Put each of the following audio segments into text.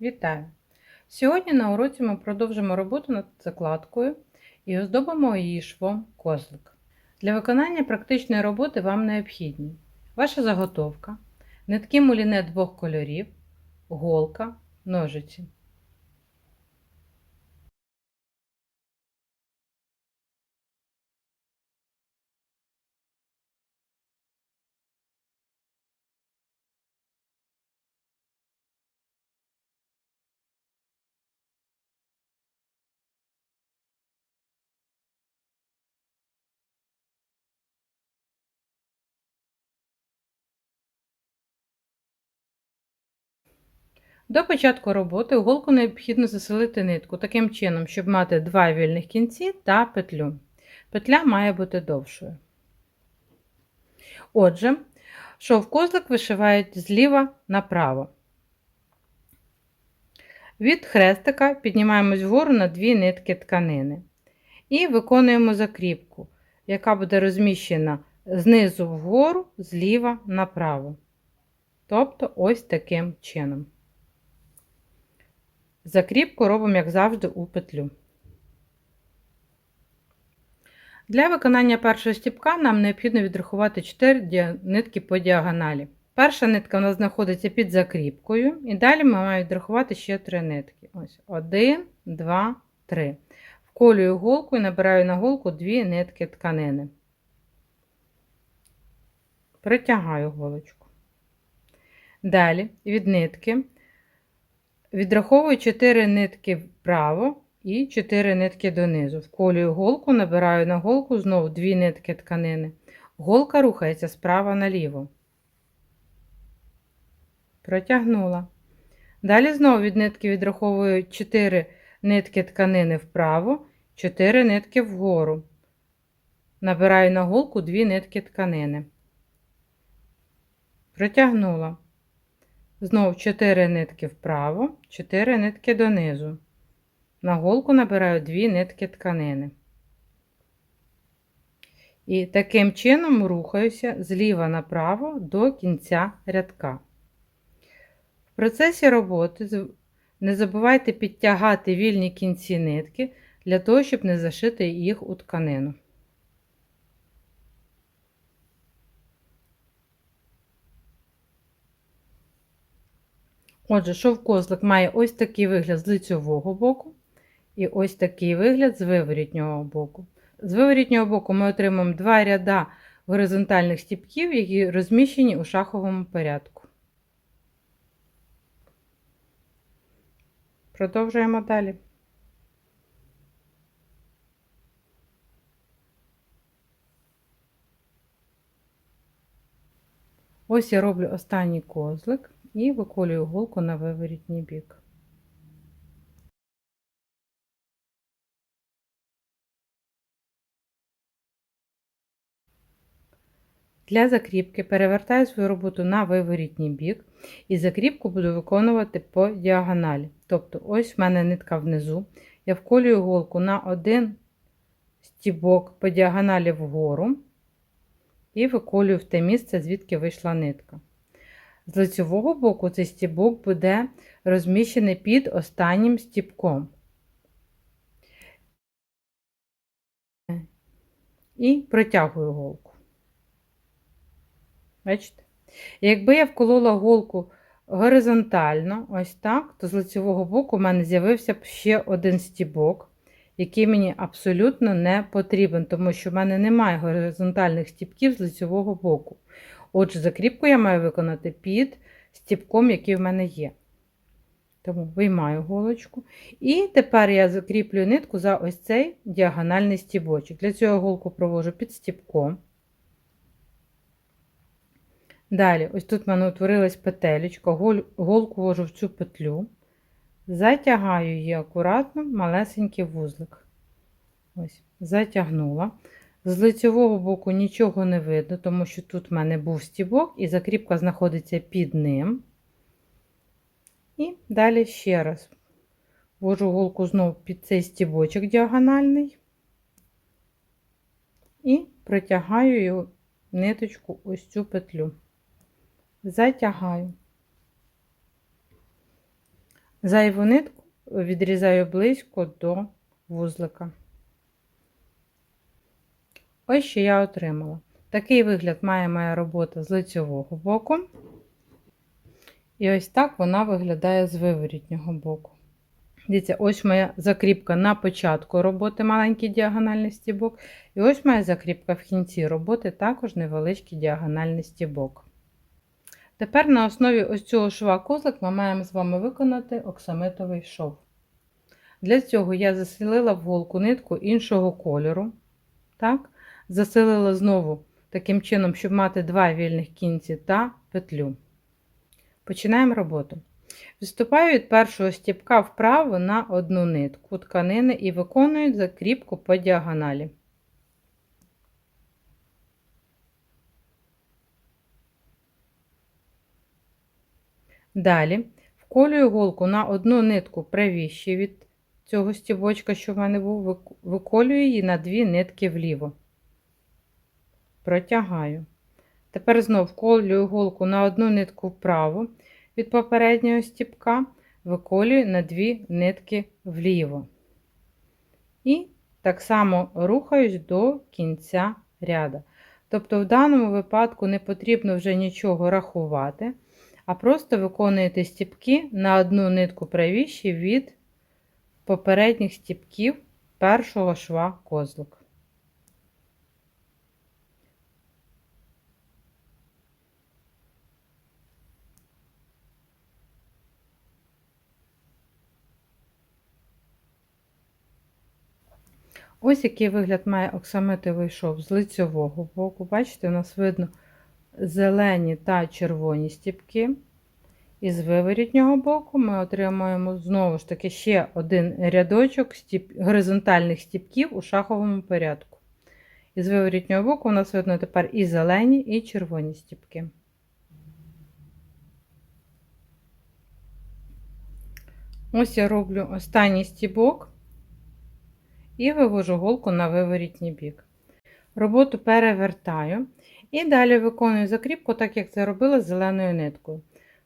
Вітаю! Сьогодні на уроці ми продовжимо роботу над закладкою і оздобимо її швом козлик. Для виконання практичної роботи вам необхідні ваша заготовка, нитки муліне двох кольорів, голка, ножиці. До початку роботи голку необхідно заселити нитку таким чином, щоб мати два вільних кінці та петлю. Петля має бути довшою. Отже, шов козлик вишивають зліва направо. Від хрестика піднімаємось вгору на дві нитки тканини і виконуємо закріпку, яка буде розміщена знизу вгору, зліва направо. Тобто ось таким чином. Закріпку робимо, як завжди, у петлю. Для виконання першого стіпка нам необхідно відрахувати 4 нитки по діагоналі. Перша нитка у нас знаходиться під закріпкою, і далі ми маємо відрахувати ще 3 нитки. Ось 1, 2, 3. Вколюю голку і набираю на голку 2 нитки тканини. Притягаю голочку. Далі від нитки Відраховую 4 нитки вправо і 4 нитки донизу. Вколюю голку, набираю на голку знову 2 нитки тканини. Голка рухається справа наліво. Протягнула. Далі знову від нитки відраховую 4 нитки тканини вправо, 4 нитки вгору. Набираю на голку 2 нитки тканини. Протягнула. Знову 4 нитки вправо, 4 нитки донизу. На голку набираю 2 нитки тканини. І таким чином рухаюся зліва направо до кінця рядка. В процесі роботи не забувайте підтягати вільні кінці нитки для того, щоб не зашити їх у тканину. Отже, шовкозлик має ось такий вигляд з лицьового боку і ось такий вигляд з виворітнього боку. З виворітнього боку ми отримаємо два ряда горизонтальних стіпків, які розміщені у шаховому порядку. Продовжуємо далі. Ось я роблю останній козлик і виколюю голку на виворітній бік. Для закріпки перевертаю свою роботу на виворітній бік і закріпку буду виконувати по діагоналі. Тобто, ось в мене нитка внизу. Я вколюю голку на один стібок по діагоналі вгору і виколюю в те місце, звідки вийшла нитка. З лицевого боку цей стібок буде розміщений під останнім стібком. І протягую голку. Бачите? якби я вколола голку горизонтально, ось так, то з лицевого боку в мене з'явився б ще один стібок, який мені абсолютно не потрібен, тому що в мене немає горизонтальних стібків з лицевого боку. Отже, закріпку я маю виконати під стіпком, який в мене є. Тому виймаю голочку. І тепер я закріплюю нитку за ось цей діагональний стібочок. Для цього голку провожу під стіпком. Далі, ось тут в мене утворилась петелечка, голку ввожу в цю петлю, затягаю її акуратно, малесенький вузлик. Ось, Затягнула. З лицевого боку нічого не видно, тому що тут в мене був стібок, і закріпка знаходиться під ним. І далі ще раз ввожу голку знову під цей стібочок діагональний і протягаю ниточку ось цю петлю. Затягаю. Зайву нитку відрізаю близько до вузлика. Ось що я отримала. Такий вигляд має моя робота з лицьового боку. І ось так вона виглядає з виворітнього боку. Дивіться, ось моя закріпка на початку роботи, маленький діагональний стібок. І ось моя закріпка в кінці роботи, також невеличкий діагональний стібок. Тепер на основі ось цього шва козлик ми маємо з вами виконати оксамитовий шов. Для цього я заселила в голку нитку іншого кольору. Так? Заселила знову таким чином, щоб мати два вільних кінці та петлю. Починаємо роботу. Відступаю від першого стіпка вправо на одну нитку тканини і виконую закріпку по діагоналі. Далі вколюю голку на одну нитку правіше від цього стібочка, що в мене був, виколюю її на дві нитки вліво. Протягаю. Тепер знову вколюю голку на одну нитку вправо від попереднього стіпка, виколюю на дві нитки вліво. І так само рухаюсь до кінця ряда. Тобто, в даному випадку не потрібно вже нічого рахувати, а просто виконуєте стіпки на одну нитку правіше від попередніх стіпків першого шва козлик. Ось який вигляд має оксамитовий шов з лицьового боку. Бачите, у нас видно зелені та червоні стіпки. І з виворітнього боку ми отримуємо знову ж таки ще один рядочок стіп... горизонтальних стіпків у шаховому порядку. І з виворітнього боку у нас видно тепер і зелені, і червоні стіпки. Ось я роблю останній стібок і вивожу голку на виворітній бік. Роботу перевертаю і далі виконую закріпку, так як це робила з зеленою ниткою.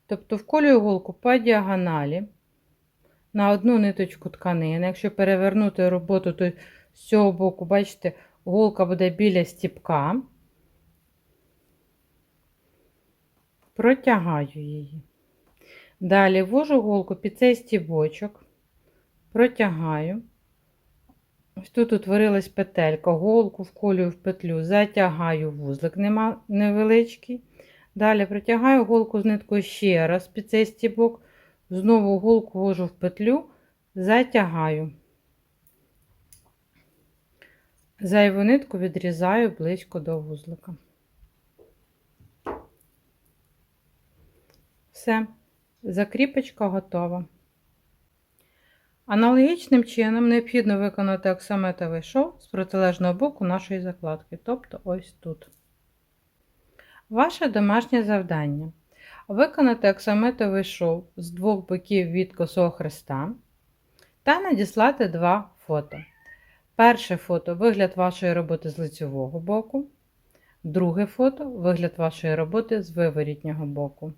Тобто вколюю голку по діагоналі на одну ниточку тканини. Якщо перевернути роботу, то з цього боку, бачите, голка буде біля стіпка, протягаю її. Далі ввожу голку під цей стібочок, протягаю. Ось тут утворилась петелька, голку вколюю в петлю, затягаю вузлик невеличкий. Далі притягаю голку з ниткою ще раз під цей стібок, знову голку ввожу в петлю, затягаю. Зайву нитку відрізаю близько до вузлика. Все, закріпочка готова. Аналогічним чином необхідно виконати оксаметовий шов з протилежного боку нашої закладки, тобто ось тут. Ваше домашнє завдання виконати оксаметовий шов з двох боків від косого хреста та надіслати два фото. Перше фото вигляд вашої роботи з лицевого боку, друге фото вигляд вашої роботи з виворітнього боку.